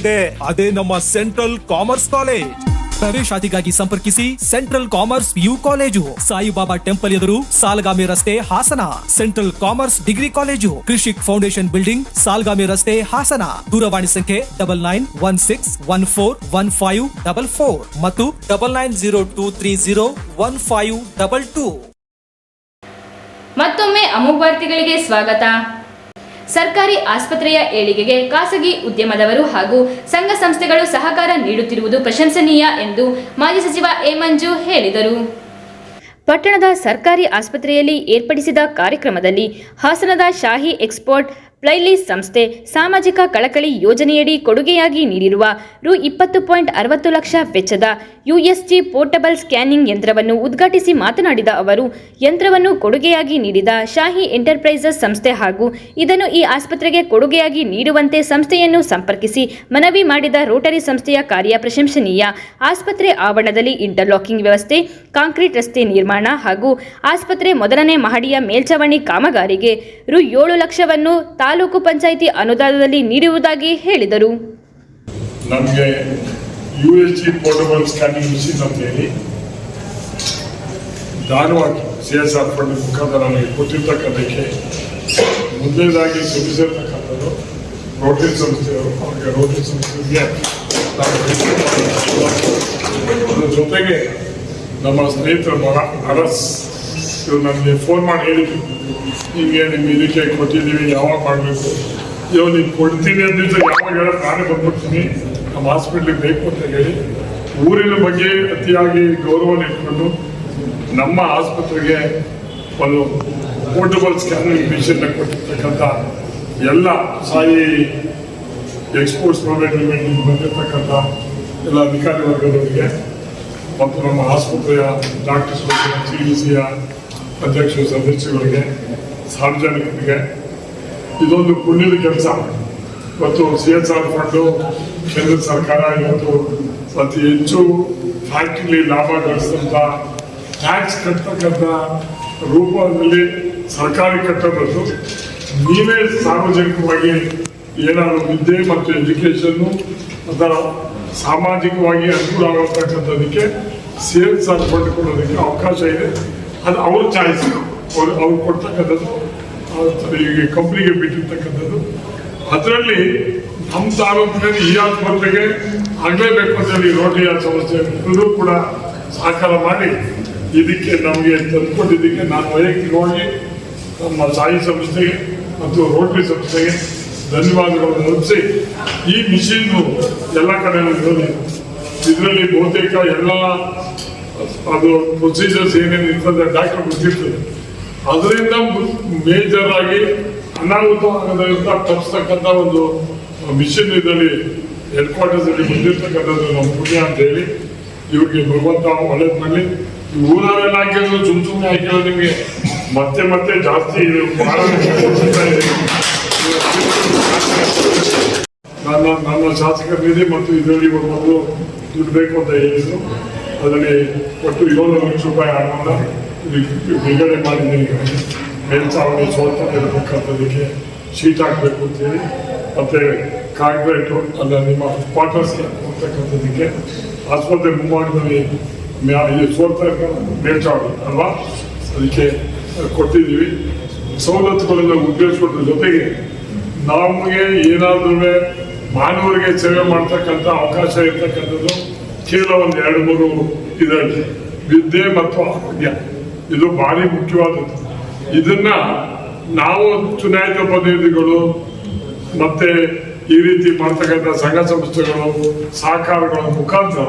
ಇದೆ. ಅದೇ ನಮ್ಮ ಸೆಂಟ್ರಲ್ ಕಾಮರ್ಸ್ ಕಾಲೇಜ್. ಪ್ರವೇಶಾತಿಗಾಗಿ ಸಂಪರ್ಕಿಸಿ central commerce U college. Saibaba temple ಎದುರು ಸಾಲ್ಗಾಮಿ ರಸ್ತೆ Hassan. Central commerce degree college. Krishik foundation building Salgami ರಸ್ತೆ ಹಾಸನ. ದೂರವಾಣಿ ಸಂಖ್ಯೆ double nine one six one four one five double four ಮತ್ತು double nine zero two three zero one five double two ಮತ್ತೊಮ್ಮೆ ಅಮೋಘ ವಾರ್ತೆಗಳಿಗೆ ಸ್ವಾಗತ. ಸರ್ಕಾರಿ ಆಸ್ಪತ್ರೆಯ ಏಳಿಗೆಗೆ ಖಾಸಗಿ ಉದ್ಯಮದವರು ಹಾಗೂ ಸಂಘ ಸಂಸ್ಥೆಗಳು ಸಹಕಾರ ನೀಡುತ್ತಿರುವುದು ಪ್ರಶಂಸನೀಯ ಎಂದು ಮಾಜಿ ಸಚಿವ ಎ ಮಂಜು ಹೇಳಿದರು. ಪಟ್ಟಣದ ಸರ್ಕಾರಿ ಆಸ್ಪತ್ರೆಯಲ್ಲಿ ಏರ್ಪಡಿಸಿದ ಕಾರ್ಯಕ್ರಮದಲ್ಲಿ ಹಾಸನದ ಶಾಹಿ ಎಕ್ಸ್ಪೋರ್ಟ್ ಪ್ಲೈಲೀಸ್ ಸಂಸ್ಥೆ ಸಾಮಾಜಿಕ ಕಳಕಳಿ ಯೋಜನೆಯಡಿ ಕೊಡುಗೆಯಾಗಿ ನೀಡಿರುವ ರು ಇಪ್ಪತ್ತು ಪಾಯಿಂಟ್ ಅರವತ್ತು ಲಕ್ಷ ವೆಚ್ಚದ ಯುಎಸ್ಜಿ ಪೋರ್ಟಬಲ್ ಸ್ಕ್ಯಾನಿಂಗ್ ಯಂತ್ರವನ್ನು ಉದ್ಘಾಟಿಸಿ ಮಾತನಾಡಿದ ಅವರು, ಯಂತ್ರವನ್ನು ಕೊಡುಗೆಯಾಗಿ ನೀಡಿದ ಶಾಹಿ ಎಂಟರ್ಪ್ರೈಸಸ್ ಸಂಸ್ಥೆ ಹಾಗೂ ಇದನ್ನು ಈ ಆಸ್ಪತ್ರೆಗೆ ಕೊಡುಗೆಯಾಗಿ ನೀಡುವಂತೆ ಸಂಸ್ಥೆಯನ್ನು ಸಂಪರ್ಕಿಸಿ ಮನವಿ ಮಾಡಿದ ರೋಟರಿ ಸಂಸ್ಥೆಯ ಕಾರ್ಯ ಪ್ರಶಂಸನೀಯ. ಆಸ್ಪತ್ರೆ ಆವರಣದಲ್ಲಿ ಇಂಟರ್ಲಾಕಿಂಗ್ ವ್ಯವಸ್ಥೆ, ಕಾಂಕ್ರೀಟ್ ರಸ್ತೆ ನಿರ್ಮಾಣ ಹಾಗೂ ಆಸ್ಪತ್ರೆ ಮೊದಲನೇ ಮಹಡಿಯ ಮೇಲ್ಚಾವಣಿ ಕಾಮಗಾರಿಗೆ ರು ಏಳು ಲಕ್ಷವನ್ನು ತಾಲೂಕು ಪಂಚಾಯಿತಿ ಅನುದಾನದಲ್ಲಿ ನೀಡುವುದಾಗಿ ಹೇಳಿದರು. ನಮಗೆ U S G portable scanning machine ಅಂತ ಹೇಳಿ, ಧಾರವಾಡ ಸಿ ಎಸ್ ಫಂಡ್ ಮುಖಾಂತರ ನಮಗೆ ಕೊಟ್ಟಿರ್ತಕ್ಕಂಥಕ್ಕೆ ರೋಟರಿ ಜೊತೆಗೆ ನಮ್ಮ ಸ್ನೇಹಿತರ ಅರಸ್ ಇವ್ರು ನನಗೆ ಫೋನ್ ಮಾಡಿ ಹೇಳಿದ್ರು. ನಿಮಗೆ ನಿಮ್ಮ ಇದಕ್ಕೆ ಕೊಟ್ಟಿದ್ದೀವಿ, ಯಾವಾಗ ಮಾಡಬೇಕು? ಇವಾಗ ನೀವು ಕೊಡ್ತೀನಿ ಅಂದಿದ್ದು ಯಾವಾಗ ಹೇಳೋದು ನಾನೇ ಬಂದ್ಬಿಡ್ತೀನಿ. ನಮ್ಮ ಹಾಸ್ಪಿಟ್ಲಿಗೆ ಬೇಕು ಅಂತ ಹೇಳಿ ಊರಿನ ಬಗ್ಗೆ ಅತಿಯಾಗಿ ಗೌರವನ ಇಟ್ಕೊಂಡು ನಮ್ಮ ಆಸ್ಪತ್ರೆಗೆ ಒಂದು ಪೋರ್ಟಬಲ್ ಸ್ಕ್ಯಾನಿಂಗ್ ಮಿಷನ್ನ ಕೊಟ್ಟಿರ್ತಕ್ಕಂಥ ಎಲ್ಲ ಸಾಯಿ ಎಕ್ಸ್ಪೋರ್ಟ್ಸ್ ಪ್ರೈವೇಟ್ ಲಿಮಿಟೆಡ್ ಬಂದಿರತಕ್ಕಂಥ ಎಲ್ಲ ಅಧಿಕಾರಿ ವರ್ಗದವರಿಗೆ ಮತ್ತು ನಮ್ಮ ಆಸ್ಪತ್ರೆಯ ಡಾಕ್ಟರ್ಸ್ ಸಿ ಡಿ ಸಿಯ ಅಧ್ಯಕ್ಷ ಸದಸ್ಯಗಳಿಗೆ ಸಾರ್ವಜನಿಕರಿಗೆ ಇದೊಂದು ಪುಣ್ಯದ ಕೆಲಸ. ಮತ್ತು ಸಿ ಎಸ್ ಆರ್ ಫಂಡು, ಕೇಂದ್ರ ಸರ್ಕಾರ ಇವತ್ತು ಅತಿ ಹೆಚ್ಚು ಫ್ಯಾಕ್ಟ್ರಿಲಿ ಲಾಭ ಗಳಿಸಿದಂಥ ಟ್ಯಾಕ್ಸ್ ಕಟ್ಟತಕ್ಕಂಥ ರೂಪದಲ್ಲಿ ಸರ್ಕಾರಿ ಕಟ್ಟಬೇಕು ನೀವೇ ಸಾರ್ವಜನಿಕವಾಗಿ ಏನಾದರೂ ವಿದ್ಯೆ ಮತ್ತು ಎಜುಕೇಷನ್ನು ಅಥವಾ ಸಾಮಾಜಿಕವಾಗಿ ಅನುಕೂಲ ಆಗತಕ್ಕಂಥದ್ದಕ್ಕೆ ಸೇಲ್ಸ್ ಫಂಡ್ ಕೊಡೋದಕ್ಕೆ ಅವಕಾಶ ಇದೆ. ಅದು ಅವ್ರ ಚಾಯ್ಸ್ ಅವ್ರು ಅವ್ರು ಕೊಡ್ತಕ್ಕಂಥದ್ದು ಈಗ ಕಂಪ್ನಿಗೆ ಬಿಟ್ಟಿರ್ತಕ್ಕಂಥದ್ದು. ಅದರಲ್ಲಿ ನಮ್ಮ ತಾಲೂಕಿನಲ್ಲಿ ಈ ಆಸ್ಪತ್ರೆಗೆ ಆಗಲೇಬೇಕು ಅಂತ ಹೇಳಿ ರೋಟರಿ ಸಂಸ್ಥೆ ಕೂಡ ಸಹಕಾರ ಮಾಡಿ, ಇದಕ್ಕೆ ನಮಗೆ ತಂದುಕೊಟ್ಟಿದ್ದಕ್ಕೆ ನಾನು ವೈಯಕ್ತಿಕವಾಗಿ ನಮ್ಮ ಸಾಯಿ ಸಂಸ್ಥೆಗೆ ಮತ್ತು ರೋಟರಿ ಸಂಸ್ಥೆಗೆ ಧನ್ಯವಾದಗಳನ್ನು ಮುಗಿಸಿ ಈ ಮಿಷಿನ್ನು ಎಲ್ಲ ಕಡೆ ಇದರಲ್ಲಿ ಬಹುತೇಕ ಎಲ್ಲ ಅದು ಪ್ರೊಸೀಜರ್ಸ್ ಏನೇನು ಇರ್ತದೆ ಡಾಕ್ಟರ್ ಗೊತ್ತಿರ್ತದೆ ಅದರಿಂದ ಮೇಜರ್ ಆಗಿ ಅನಾಹುತ ಆಗದಂತ ತಪ್ಪಿಸ್ತಕ್ಕಂಥ ಒಂದು ಮಿಷನ್ ಇದರಲ್ಲಿ ಹೆಡ್ ಕ್ವಾರ್ಟರ್ಸ್ ಅಲ್ಲಿ ಬಂದಿರ್ತಕ್ಕಂಥದ್ದು ನಮ್ಮ ಪುಣ್ಯ ಅಂತ ಹೇಳಿ ಇವ್ರಿಗೆ ಭಗವಂತ ಒಳ್ಳೇದು ಮಾಡಲಿ ಊರಲ್ಲೆಲ್ಲ ಹಾಕಿದ್ರು, ಸುಮ್ ಸುಮ್ಮನೆ ಹಾಕಿರೋ ನಿಮಗೆ ಮತ್ತೆ ಮತ್ತೆ ಜಾಸ್ತಿ. [LAUGHS] ನನ್ನ ನನ್ನ ಶಾಸಕರ ನಿಧಿ ಮತ್ತು ಇದರಲ್ಲಿ ಮೊದಲು ದುಡ್ಡು ಬೇಕು ಅಂತ ಹೇಳಿದ್ರು ಅದರಲ್ಲಿ ಒಟ್ಟು ಏಳು ಲಕ್ಷ ರೂಪಾಯಿ ಹಣವನ್ನು ಬಿಡುಗಡೆ ಮಾಡಿದ್ದೀನಿ ಮೇಲ್ಚಾವಣಿ ಸೋಲ್ತಾ ಇರಬೇಕಂತದಕ್ಕೆ ಶೀಟ್ ಹಾಕಬೇಕು ಅಂತೇಳಿ. ಮತ್ತೆ ಕಾಂಕ್ರೀಟು ಅಲ್ಲ ನಿಮ್ಮ ಕ್ವಾರ್ಟರ್ಸ್ಗೆ ಹೋಗ್ತಕ್ಕಂಥದ್ದಕ್ಕೆ ಆಸ್ಪತ್ರೆ ಮುಂಭಾಗದಲ್ಲಿ ಮ್ಯಾ, ಇದು ಸೋಲ್ತಾ ಮೇಲ್ಚಾವಣಿ ಅಲ್ವಾ? ಅದಕ್ಕೆ ಕೊಟ್ಟಿದ್ದೀವಿ. ಸವಲತ್ತುಗಳನ್ನು ಉದ್ದೇಶಿಸೋದ್ರ ಜೊತೆಗೆ ನಮಗೆ ಏನಾದ್ರೂ ಮಾನವರಿಗೆ ಸೇವೆ ಮಾಡ್ತಕ್ಕಂಥ ಅವಕಾಶ ಇರ್ತಕ್ಕಂಥದ್ದು ಕೇವಲ ಒಂದು ಎರಡು ಮೂರು ಇದರಲ್ಲಿ. ವಿದ್ಯೆ ಮತ್ತು ಆರೋಗ್ಯ. ಇದು ಭಾರಿ ಮುಖ್ಯವಾದದ್ದು. ಇದನ್ನ ನಾವು ಚುನಾಯಿತ ಪ್ರತಿನಿಧಿಗಳು ಮತ್ತೆ ಈ ರೀತಿ ಮಾಡ್ತಕ್ಕಂಥ ಸಂಘ ಸಂಸ್ಥೆಗಳು, ಸಹಕಾರಗಳ ಮುಖಾಂತರ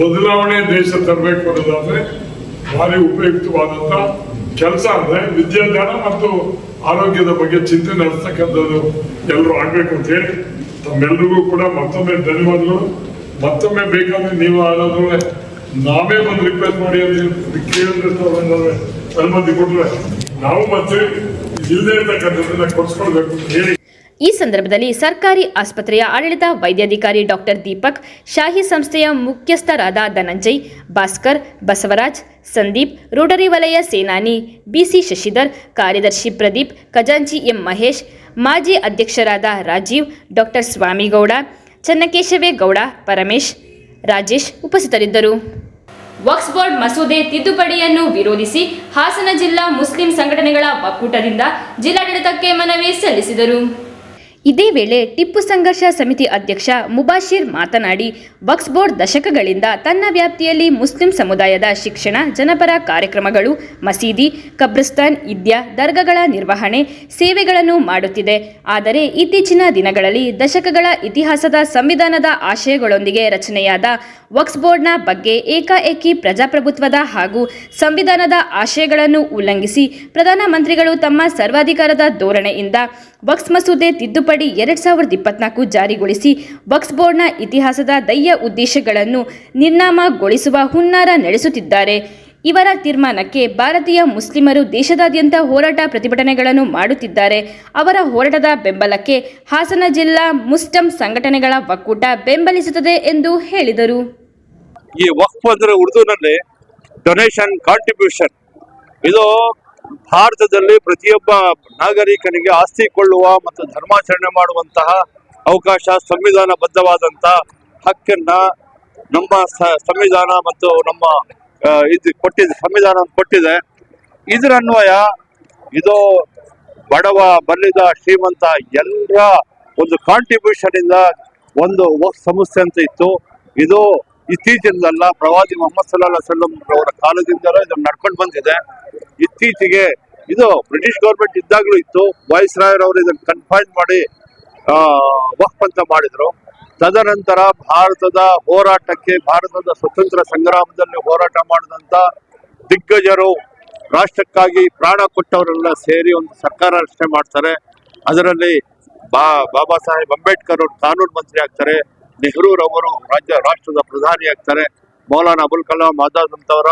ಬದಲಾವಣೆ ದೇಶ ತರಬೇಕು ಅನ್ನೋದಾದ್ರೆ ಭಾರಿ ಉಪಯುಕ್ತವಾದಂತ ಕೆಲಸ ಅಂದ್ರೆ ವಿದ್ಯಾದಾನ ಮತ್ತು ಆರೋಗ್ಯದ ಬಗ್ಗೆ ಚಿಂತೆ ನಡೆಸ್ತಕ್ಕಂಥದ್ದು ಎಲ್ಲರೂ ಆಗ್ಬೇಕು ಅಂತ ಹೇಳಿ ತಮ್ಮೆಲ್ರಿಗೂ ಕೂಡ ಮತ್ತೊಮ್ಮೆ ಧನ್ಯವಾದಗಳು. ಮತ್ತೊಮ್ಮೆ ಬೇಕಾದ್ರೆ ನೀವು ಆಡೋದು ನಾವೇ ಒಂದು ರಿಕ್ವೆಸ್ಟ್ ಮಾಡಿ ಕೇಳಿದ್ರೆ ಅನುಮತಿ ಕೊಟ್ರೆ ನಾವು ಮತ್ತೆ ಇಲ್ಲದೆ ಇರ್ತಕ್ಕಂಥದ್ದನ್ನ ಕೊಡ್ಸ್ಕೊಳ್ಬೇಕು ಹೇಳಿ. ಈ ಸಂದರ್ಭದಲ್ಲಿ ಸರ್ಕಾರಿ ಆಸ್ಪತ್ರೆಯ ಆಡಳಿತ ವೈದ್ಯಾಧಿಕಾರಿ ಡಾಕ್ಟರ್ ದೀಪಕ್, ಶಾಹಿ ಸಂಸ್ಥೆಯ ಮುಖ್ಯಸ್ಥರಾದ ಧನಂಜಯ್, ಭಾಸ್ಕರ್, ಬಸವರಾಜ್, ಸಂದೀಪ್, ರೋಟರಿ ವಲಯ ಸೇನಾನಿ ಬಿಸಿ ಶಶಿಧರ್, ಕಾರ್ಯದರ್ಶಿ ಪ್ರದೀಪ್, ಖಜಾಂಚಿ ಎಂ ಮಹೇಶ್, ಮಾಜಿ ಅಧ್ಯಕ್ಷರಾದ ರಾಜೀವ್, ಡಾಕ್ಟರ್ ಸ್ವಾಮಿಗೌಡ ಚನ್ನಕೇಶವೇಗೌಡ ಪರಮೇಶ್, ರಾಜೇಶ್ ಉಪಸ್ಥಿತರಿದ್ದರು. ವಕ್ಸ್ ಬೋರ್ಡ್ ಮಸೂದೆ ತಿದ್ದುಪಡಿಯನ್ನು ವಿರೋಧಿಸಿ ಹಾಸನ ಜಿಲ್ಲಾ ಮುಸ್ಲಿಂ ಸಂಘಟನೆಗಳ ಒಕ್ಕೂಟದಿಂದ ಜಿಲ್ಲಾಡಳಿತಕ್ಕೆ ಮನವಿ ಸಲ್ಲಿಸಿದರು. ಇದೇ ವೇಳೆ ಟಿಪ್ಪು ಸಂಘರ್ಷ ಸಮಿತಿ ಅಧ್ಯಕ್ಷ ಮುಬಾಶಿರ್ ಮಾತನಾಡಿ, ವಕ್ಸ್ ಬೋರ್ಡ್ ದಶಕಗಳಿಂದ ತನ್ನ ವ್ಯಾಪ್ತಿಯಲ್ಲಿ ಮುಸ್ಲಿಂ ಸಮುದಾಯದ ಶಿಕ್ಷಣ, ಜನಪರ ಕಾರ್ಯಕ್ರಮಗಳು, ಮಸೀದಿ, ಕಬ್ರಿಸ್ತಾನ್, ಇದ್ಯಾ ದರ್ಗಗಳ ನಿರ್ವಹಣೆ, ಸೇವೆಗಳನ್ನು ಮಾಡುತ್ತಿದೆ. ಆದರೆ ಇತ್ತೀಚಿನ ದಿನಗಳಲ್ಲಿ ದಶಕಗಳ ಇತಿಹಾಸದ ಸಂವಿಧಾನದ ಆಶಯಗಳೊಂದಿಗೆ ರಚನೆಯಾದ ವಕ್ಸ್ ಬೋರ್ಡ್ನ ಬಗ್ಗೆ ಏಕಾಏಕಿ ಪ್ರಜಾಪ್ರಭುತ್ವದ ಹಾಗೂ ಸಂವಿಧಾನದ ಆಶಯಗಳನ್ನು ಉಲ್ಲಂಘಿಸಿ ಪ್ರಧಾನಮಂತ್ರಿಗಳು ತಮ್ಮ ಸರ್ವಾಧಿಕಾರದ ಧೋರಣೆಯಿಂದ ವಕ್ಸ್ ಮಸೂದೆ ತಿದ್ದುಪಡಿ ಎರಡ್ ಸಾವಿರದ ಇಪ್ಪತ್ನಾಲ್ಕು ಜಾರಿಗೊಳಿಸಿ ವಕ್ಸ್ ಬೋರ್ಡ್ನ ಇತಿಹಾಸದ ದಯ್ಯ ಉದ್ದೇಶಗಳನ್ನು ನಿರ್ನಾಮಗೊಳಿಸುವ ಹುನ್ನಾರ ನಡೆಸುತ್ತಿದ್ದಾರೆ. ಇವರ ತೀರ್ಮಾನಕ್ಕೆ ಭಾರತೀಯ ಮುಸ್ಲಿಮರು ದೇಶದಾದ್ಯಂತ ಹೋರಾಟ ಪ್ರತಿಭಟನೆಗಳನ್ನು ಮಾಡುತ್ತಿದ್ದಾರೆ. ಅವರ ಹೋರಾಟದ ಬೆಂಬಲಕ್ಕೆ ಹಾಸನ ಜಿಲ್ಲಾ ಮುಸ್ಟಂ ಸಂಘಟನೆಗಳ ಒಕ್ಕೂಟ ಬೆಂಬಲಿಸುತ್ತದೆ ಎಂದು ಹೇಳಿದರು. ಈ ವಕ್ಫ್ ಅಂದ್ರೆ ಉರ್ದುನಲ್ಲಿ ಡೊನೇಷನ್ ಕಾಂಟ್ರಿಬ್ಯೂಷನ್ ಇದು ಭಾರತದಲ್ಲಿ ಪ್ರತಿಯೊಬ್ಬ ನಾಗರಿಕನಿಗೆ ಆಸ್ತಿ ಕೊಳ್ಳುವ ಮತ್ತು ಧರ್ಮಾಚರಣೆ ಮಾಡುವಂತಹ ಅವಕಾಶ ಸಂವಿಧಾನ ಸಂವಿಧಾನಬದ್ಧವಾದಂತ ಹಕ್ಕನ್ನ ನಮ್ಮ ಸಂವಿಧಾನ ಮತ್ತು ನಮ್ಮ ಇದು ಕೊಟ್ಟಿದೆ ಸಂವಿಧಾನ ಕೊಟ್ಟಿದೆ. ಇದರ ಅನ್ವಯ ಇದು ಬಡವ ಬಲ್ಲಿದ ಶ್ರೀಮಂತ ಎಲ್ಲರ ಒಂದು ಕಾಂಟ್ರಿಬ್ಯೂಷನ್ ಇಂದ ಒಂದು ಸಂಸ್ಥೆ ಅಂತ ಇತ್ತು. ಇದು ಇತ್ತೀಚಿನದಲ್ಲ ಪ್ರವಾದಿ ಮೊಹಮ್ಮದ್ ಸಲ್ಲಾ ಸಲ್ಲಂ ಅವರ ಕಾಲದಿಂದಲೂ ಇದನ್ನು ನಡ್ಕೊಂಡು ಬಂದಿದೆ. ಇತ್ತೀಚೆಗೆ ಇದು ಬ್ರಿಟಿಷ್ ಗೌರ್ಮೆಂಟ್ ಇದ್ದಾಗಲೂ ಇತ್ತು. ವಾಯ್ಸ್ ರಾಯರ್ ಅವರು ಇದನ್ನು ಕನ್ಫೈನ್ ಮಾಡಿ ವಕ್ಫ್ ಅಂತ ಮಾಡಿದ್ರು. ತದನಂತರ ಭಾರತದ ಹೋರಾಟಕ್ಕೆ, ಭಾರತದ ಸ್ವತಂತ್ರ ಸಂಗ್ರಾಮದಲ್ಲಿ ಹೋರಾಟ ಮಾಡಿದಂಥ ದಿಗ್ಗಜರು ರಾಷ್ಟ್ರಕ್ಕಾಗಿ ಪ್ರಾಣ ಕೊಟ್ಟವರೆಲ್ಲ ಸೇರಿ ಒಂದು ಸರ್ಕಾರ ರಚನೆ ಮಾಡ್ತಾರೆ. ಅದರಲ್ಲಿ ಬಾ, ಬಾಬಾ ಸಾಹೇಬ್ ಅಂಬೇಡ್ಕರ್ ಅವರು ಕಾನೂನು ಮಂತ್ರಿ ಆಗ್ತಾರೆ. ನೆಹರೂರವರು ರಾಜ್ಯ ರಾಷ್ಟ್ರದ ಪ್ರಧಾನಿ ಆಗ್ತಾರೆ. ಮೌಲಾನಾ ಅಬುಲ್ ಕಲಾಂ ಆಜಾದ್ ಅಂತವರ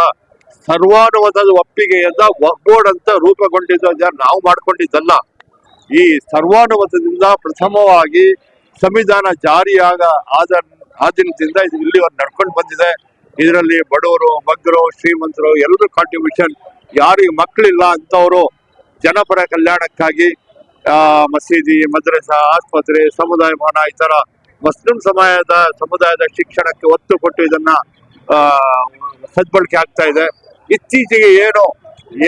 ಸರ್ವಾನುಮತದ ಒಪ್ಪಿಗೆಯಿಂದ ವಕ್ಫ್ ಬೋರ್ಡ್ ಅಂತ ರೂಪುಗೊಂಡಿದ್ದು ನಾವು ಮಾಡ್ಕೊಂಡಿದ್ದಲ್ಲ. ಈ ಸರ್ವಾನುಮತದಿಂದ ಪ್ರಥಮವಾಗಿ ಸಂವಿಧಾನ ಜಾರಿಯಾಗ ಆದ ಆದಿನದಿಂದ ಇದು ಇಲ್ಲಿವರೆಗೆ ನಡ್ಕೊಂಡು ಬಂದಿದೆ. ಇದರಲ್ಲಿ ಬಡವರು ಬಗ್ಗರು ಶ್ರೀಮಂತರು ಎಲ್ಲರೂ ಕಾಂಟ್ರಿಬ್ಯೂಷನ್ ಯಾರಿಗೆ ಮಕ್ಕಳಿಲ್ಲ ಅಂತವರು ಜನಪರ ಕಲ್ಯಾಣಕ್ಕಾಗಿ ಮಸೀದಿ, ಮದ್ರಸಾ, ಆಸ್ಪತ್ರೆ, ಸಮುದಾಯ ಭವನ ಈ ತರ ಮುಸ್ಲಿಂ ಸಮುದಾಯದ ಸಮುದಾಯದ ಶಿಕ್ಷಣಕ್ಕೆ ಒತ್ತು ಕೊಟ್ಟು ಇದನ್ನ ಸದ್ಬಳಕೆ ಆಗ್ತಾ ಇದೆ. ಇತ್ತೀಚೆಗೆ ಏನು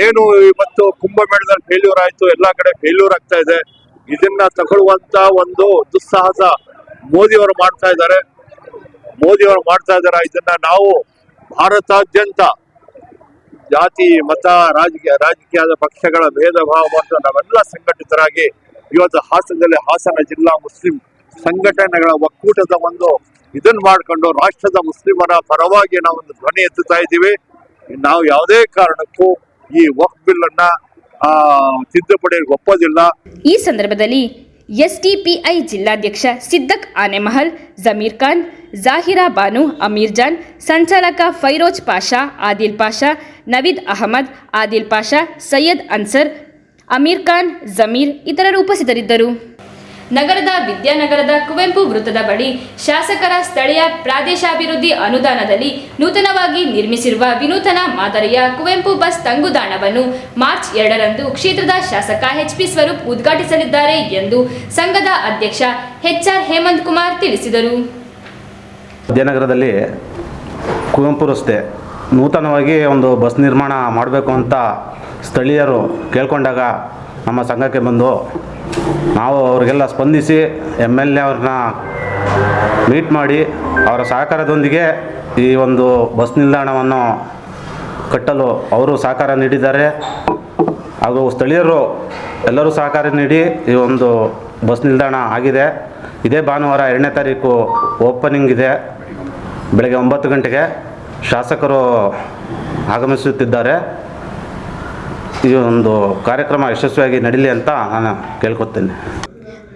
ಏನು ಇವತ್ತು ಕುಂಭಮೇಳದಲ್ಲಿ ಫೇಲ್ಯೂರ್ ಆಯ್ತು, ಎಲ್ಲಾ ಕಡೆ ಫೇಲ್ಯೂರ್ ಆಗ್ತಾ ಇದೆ. ಇದನ್ನ ತಗೊಳ್ಳುವಂತ ಒಂದು ದುಸ್ಸಾಹಸ ಮೋದಿಯವರು ಮಾಡ್ತಾ ಇದ್ದಾರೆ. ಮೋದಿಯವರು ಮಾಡ್ತಾ ಇದ್ದಾರೆ. ಇದನ್ನ ನಾವು ಭಾರತಾದ್ಯಂತ ಜಾತಿ, ಮತ, ರಾಜಕೀಯ, ರಾಜಕೀಯದ ಪಕ್ಷಗಳ ಭೇದ ಭಾವ ನಾವೆಲ್ಲ ಸಂಘಟಿತರಾಗಿ ಇವತ್ತು ಹಾಸನದಲ್ಲಿ ಹಾಸನ ಜಿಲ್ಲಾ ಮುಸ್ಲಿಂ ಸಂಘಟನೆಗಳ ಒಕ್ಕೂಟದ ಒಂದು ಇದನ್ನ ಮಾಡ್ಕೊಂಡು ರಾಷ್ಟ್ರದ ಮುಸ್ಲಿಮರ ಪರವಾಗಿ ನಾವು ಒಂದು ಧ್ವನಿ ಎತ್ತುತ್ತಾ ಇದ್ದೀವಿ. ನಾವು ಯಾವುದೇ ಕಾರಣಕ್ಕೂ ಈ ವಕ್ ಬಿಲ್ ಅನ್ನ ತಿದ್ದುಪಡಿ ಒಪ್ಪೋದಿಲ್ಲ. ಈ ಸಂದರ್ಭದಲ್ಲಿ ಎಸ್ಡಿಪಿಐ ಜಿಲ್ಲಾಧ್ಯಕ್ಷ ಸಿದ್ದಕ್ ಆನೆಮಹಲ್, ಜಮೀರ್ ಖಾನ್, ಜಾಹಿರಾ ಬಾನು, ಅಮೀರ್ ಜಾನ್, ಸಂಚಾಲಕ ಫೈರೋಜ್ ಪಾಷಾ, ಆದಿಲ್ ಪಾಷಾ, ನವೀದ್ ಅಹಮದ್, ಆದಿಲ್ ಪಾಷಾ, ಸೈಯದ್ ಅನ್ಸರ್, ಅಮೀರ್ ಖಾನ್, ಜಮೀರ್ ಇತರರು ಉಪಸ್ಥಿತರಿದ್ದರು. ನಗರದ ವಿದ್ಯಾನಗರದ ಕುವೆಂಪು ವೃತ್ತದ ಬಳಿ ಶಾಸಕರ ಸ್ಥಳೀಯ ಪ್ರಾದೇಶಾಭಿವೃದ್ಧಿ ಅನುದಾನದಲ್ಲಿ ನೂತನವಾಗಿ ನಿರ್ಮಿಸಿರುವ ವಿನೂತನ ಮಾದರಿಯ ಕುವೆಂಪು ಬಸ್ ತಂಗುದಾಣವನ್ನು ಮಾರ್ಚ್ ಎರಡರಂದು ಕ್ಷೇತ್ರದ ಶಾಸಕ ಎಚ್ಪಿ ಸ್ವರೂಪ್ ಉದ್ಘಾಟಿಸಲಿದ್ದಾರೆ ಎಂದು ಸಂಘದ ಅಧ್ಯಕ್ಷ ಎಚ್ಆರ್ ಹೇಮಂತ್ ಕುಮಾರ್ ತಿಳಿಸಿದರು. ವಿದ್ಯಾನಗರದಲ್ಲಿ ಕುವೆಂಪು ರಸ್ತೆ ನೂತನವಾಗಿ ಒಂದು ಬಸ್ ನಿರ್ಮಾಣ ಮಾಡಬೇಕು ಅಂತ ಸ್ಥಳೀಯರು ಕೇಳ್ಕೊಂಡಾಗ ನಮ್ಮ ಸಂಘಕ್ಕೆ ಬಂದು ನಾವು ಅವರಿಗೆಲ್ಲ ಸ್ಪಂದಿಸಿ ಎಂ ಎಲ್ ಎ ಅವ್ರನ್ನ ಮೀಟ್ ಮಾಡಿ ಅವರ ಸಹಕಾರದೊಂದಿಗೆ ಈ ಒಂದು ಬಸ್ ನಿಲ್ದಾಣವನ್ನು ಕಟ್ಟಲು ಅವರು ಸಹಕಾರ ನೀಡಿದ್ದಾರೆ. ಹಾಗೂ ಸ್ಥಳೀಯರು ಎಲ್ಲರೂ ಸಹಕಾರ ನೀಡಿ ಈ ಒಂದು ಬಸ್ ನಿಲ್ದಾಣ ಆಗಿದೆ. ಇದೇ ಭಾನುವಾರ ಎರಡನೇ ತಾರೀಕು ಓಪನಿಂಗ್ ಇದೆ. ಬೆಳಗ್ಗೆ ಒಂಬತ್ತು ಗಂಟೆಗೆ ಶಾಸಕರು ಆಗಮಿಸುತ್ತಿದ್ದಾರೆ. ಈ ಒಂದು ಕಾರ್ಯಕ್ರಮ ಯಶಸ್ವಿಯಾಗಿ ನಡೀಲಿ ಅಂತ ನಾನು ಕೇಳ್ಕೊತೇನೆ.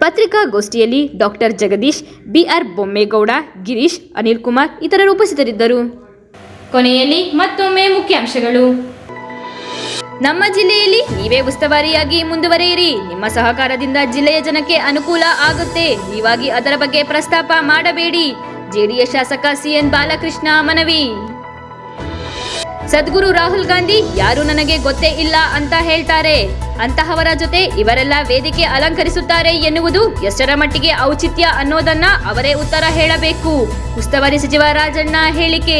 ಪತ್ರಿಕಾಗೋಷ್ಠಿಯಲ್ಲಿ ಡಾಕ್ಟರ್ ಜಗದೀಶ್, ಬಿಆರ್ ಬೊಮ್ಮೇಗೌಡ, ಗಿರೀಶ್, ಅನಿಲ್ ಕುಮಾರ್ ಇತರರು ಉಪಸ್ಥಿತರಿದ್ದರು. ಕೊನೆಯಲ್ಲಿ ಮತ್ತೊಮ್ಮೆ ಮುಖ್ಯಾಂಶಗಳು. ನಮ್ಮ ಜಿಲ್ಲೆಯಲ್ಲಿ ನೀವೇ ಉಸ್ತುವಾರಿಯಾಗಿ ಮುಂದುವರಿಯಿರಿ. ನಿಮ್ಮ ಸಹಕಾರದಿಂದ ಜಿಲ್ಲೆಯ ಜನಕ್ಕೆ ಅನುಕೂಲ ಆಗುತ್ತೆ. ನೀವಾಗಿ ಅದರ ಬಗ್ಗೆ ಪ್ರಸ್ತಾಪ ಮಾಡಬೇಡಿ. ಜೆಡಿಎಸ್ ಶಾಸಕ ಸಿಎನ್ ಬಾಲಕೃಷ್ಣ ಮನವಿ. ಸದ್ಗುರು ರಾಹುಲ್ ಗಾಂಧಿ, ಯಾರು ನನಗೆ ಗೊತ್ತೇ ಇಲ್ಲ ಅಂತ ಹೇಳ್ತಾರೆ. ಅಂತಹವರ ಜೊತೆ ಇವರೆಲ್ಲ ವೇದಿಕೆ ಅಲಂಕರಿಸುತ್ತಾರೆ ಎನ್ನುವುದು ಎಷ್ಟರ ಮಟ್ಟಿಗೆ ಔಚಿತ್ಯ ಅನ್ನೋದನ್ನ ಅವರೇ ಉತ್ತರ ಹೇಳಬೇಕು. ಉಸ್ತುವಾರಿ ಸಚಿವ ರಾಜಣ್ಣ ಹೇಳಿಕೆ.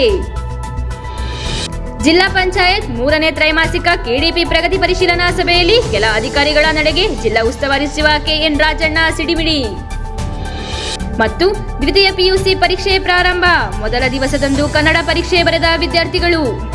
ಜಿಲ್ಲಾ ಪಂಚಾಯತ್ ಮೂರನೇ ತ್ರೈಮಾಸಿಕ ಕೆಡಿಪಿ ಪ್ರಗತಿ ಪರಿಶೀಲನಾ ಸಭೆಯಲ್ಲಿ ಕೆಲ ಅಧಿಕಾರಿಗಳ ನಡೆಗೆ ಜಿಲ್ಲಾ ಉಸ್ತುವಾರಿ ಸಚಿವ ಕೆಎನ್ ರಾಜಣ್ಣ ಸಿಡಿಮಿಡಿ. ಮತ್ತು ದ್ವಿತೀಯ ಪಿಯುಸಿ ಪರೀಕ್ಷೆ ಪ್ರಾರಂಭ. ಮೊದಲ ದಿವಸದಂದು ಕನ್ನಡ ಪರೀಕ್ಷೆ ಬರೆದ ವಿದ್ಯಾರ್ಥಿಗಳು.